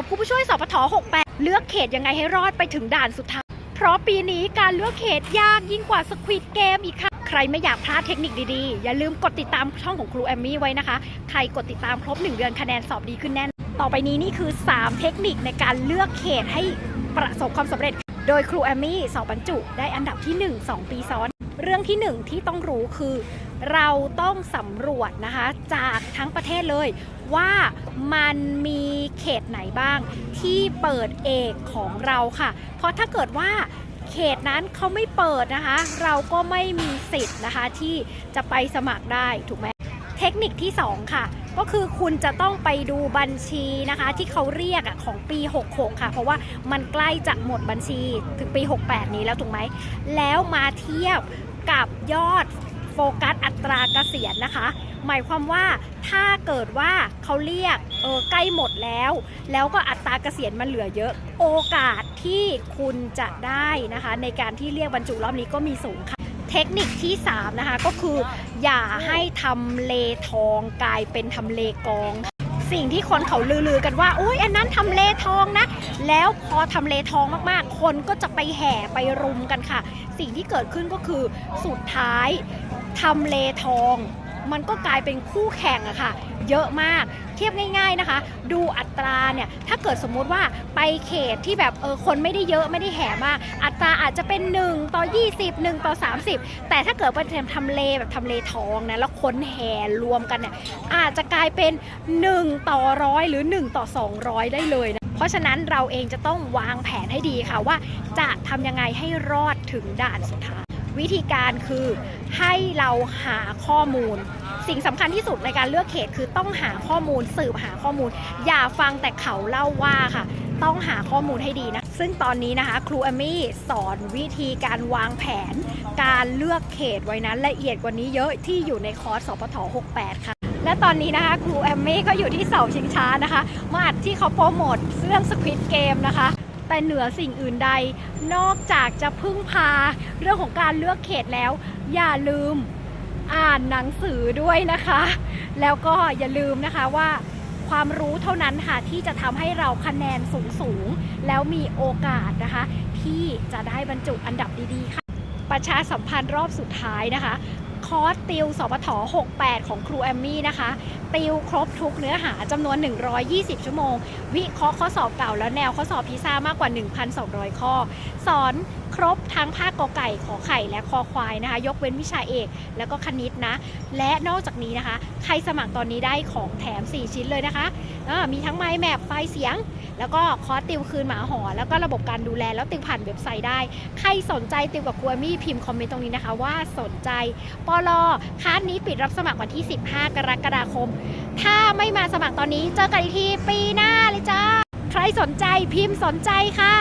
อบครูผู้ช่วยสปท68 เลือกเขตยังไงให้รอดไปถึงด่านสุดท้าย เพราะปีนี้การเลือกเขตยากยิ่งกว่าสควิดเกมอีกค่ะ ใครไม่อยากพลาดเทคนิคดีๆ อย่าลืมกดติดตามช่องของครูแอมมี่ไว้นะคะ ใครกดติดตามครบ 1 เดือนคะแนนสอบดีขึ้นแน่น ต่อไปนี้นี่คือ 3 เทคนิคในการเลือกเขตให้ประสบความสำเร็จ โดยครูแอมมี่สอบบรรจุ ได้อันดับที่ 1 2 ปีซ้อน เรื่องที่ 1 ที่ต้องรู้คือ เราต้องสำรวจนะคะจากทั้งประเทศเลยว่ามันมีเขตไหนบ้างที่เปิดเอกของเราค่ะ เพราะถ้าเกิดว่าเขตนั้นเขาไม่เปิดนะคะ เราก็ไม่มีสิทธิ์นะคะที่จะไปสมัครได้ถูกไหมเทคนิคที่ 2 ค่ะ ก็คือคุณจะต้องไปดูบัญชีนะคะ ที่เขาเรียกของปี 66 ค่ะ เพราะว่ามันใกล้จะหมดบัญชีถึงปี 68 นี้แล้วถูกไหมแล้วมาเทียบกับยอด โฟกัสอัตราเกษียณนะคะ หมายความว่าถ้าเกิดว่าเขาเรียกเออใกล้หมดแล้ว แล้วก็อัตราเกษียณมันเหลือเยอะ โอกาสที่คุณจะได้นะคะ ในการที่เรียกบรรจุรอบนี้ก็มีสูงค่ะเทคนิคที่ 3 นะคะ ก็คืออย่าให้ทำเลทองกลายเป็นทำเลกอง สิ่งที่คนเขาลือๆกันว่าโอ้ยอันนั้นทำเลทองนะ แล้วพอทำเลทองมากๆ คนก็จะไปแห่ไปรุมกันค่ะ สิ่งที่เกิดขึ้นก็คือสุดท้ายทำเลทอง มันก็กลายเป็นคู่แข่งอะค่ะ เยอะมาก ทียบง่ายๆนะคะ ดูอัตราเนี่ยถ้าเกิดสมมุติว่าไปเขตที่แบบเออคนไม่ได้เยอะไม่ได้แห่มาก อัตราอาจจะเป็น 1 ต่อ 20 1 ต่อ 30 แต่ถ้าเกิดเป็นทำเลแบบทำเลทองนะแล้วคนแห่รวมกันเนี่ยอาจจะกลายเป็น 1 ต่อร้อยหรือ 1 ต่อ 200 ได้เลยนะเพราะฉะนั้นเราเองจะต้องวางแผนให้ดีค่ะว่าจะทำยังไงให้รอดถึงด่านสุดท้าย วิธีการคือให้เราหาข้อมูล สิ่งสำคัญที่สุดในการเลือกเขตคือต้องหาข้อมูลสืบหาข้อมูล อย่าฟังแต่เขาเล่าว่าค่ะ ต้องหาข้อมูลให้ดีนะ ซึ่งตอนนี้นะคะ ครูแอมมี่สอนวิธีการวางแผน การเลือกเขตไว้นั้นละเอียดกว่านี้เยอะที่อยู่ในคอร์สสพท68 ค่ะและตอนนี้นะคะครูแอมมี่ก็อยู่ที่เสาชิงช้านะคะ มาอัดที่เขาโปรโมทเรื่องสควิตเกมนะคะ แต่เหนือสิ่งอื่นใด นอกจากจะพึ่งพาเรื่องของการเลือกเขตแล้ว อย่าลืมอ่านหนังสือด้วยนะคะ แล้วก็อย่าลืมนะคะว่าความรู้เท่านั้นค่ะที่จะทำให้เราคะแนนสูงสูงๆแล้วมีโอกาสนะคะ ที่จะได้บรรจุอันดับดีๆค่ะ ประชาสัมพันธ์รอบสุดท้ายนะคะ คอร์สติวสปท68 ของครูแอมมี่นะคะ ติวครบทุกเนื้อหาจำนวน 120 ชั่วโมง วิเคราะห์ข้อสอบเก่าและแนวข้อสอบพิซ่ามากกว่า 1,200 ข้อ สอนครบทั้งภาคกอไก่ขอไข่และคอควายนะคะ ยกเว้นวิชาเอก แล้วก็คณิตนะ และนอกจากนี้นะคะ ใครสมัครตอนนี้ได้ของแถม 4 ชิ้นเลยนะคะ มีทั้งไม้แมปไฟเสียง แล้วก็คอร์สติวคืนหมาหอนแล้วก็ระบบการดูแลแล้วติวผ่านเว็บไซต์ได้ ใครสนใจติวกับครูมี่พิมพ์คอมเมนต์ตรงนี้นะคะ ว่าสนใจปลอคลาสนี้ปิดรับสมัครวันที่ 15 กรกฎาคม ถ้าไม่มาสมัครตอนนี้เจอกันอีกทีปีหน้าเลยจ้าใครสนใจพิมพ์สนใจค่ะ